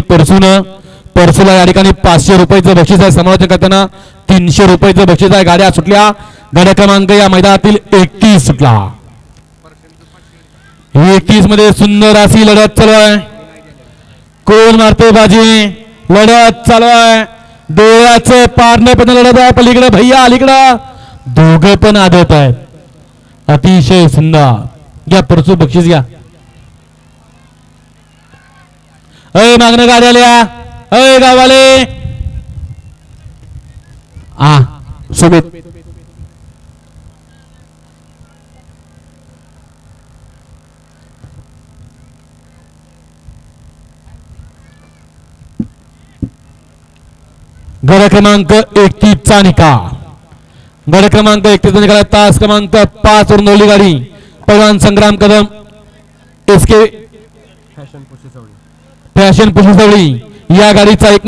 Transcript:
परसून परसूला या ठिकाणी पाचशे रुपयाचं बक्षीस आहे. समालोचन करताना तीनशे रुपयाचं बक्षीस आहे. गाड्या सुटल्या. गाड्या क्रमांक या मैदानातील एकतीस सुटला. एकतीसमध्ये सुंदर अशी लढत चालू आहे. कोण मारते बाजी? लढत चालू आहे. डोळ्याचं पारणं पण लढत आहे. पलीकडे भैया अलीकडं दोघं पण आदत आहेत. अतिशय सुंदर. घ्या परसू बक्षीस घ्या. अय मागणं गाड्याल्या अय गावाले. आ सुमित गड क्रमांक एकतीसचा निकाल. गड क्रमांक एकतीसचा निकाल तास क्रमांक पाच वरून नवली गाडी. Pawan Sangram Kadam. S K fashion पुष्पसवळी या गाडीचा एक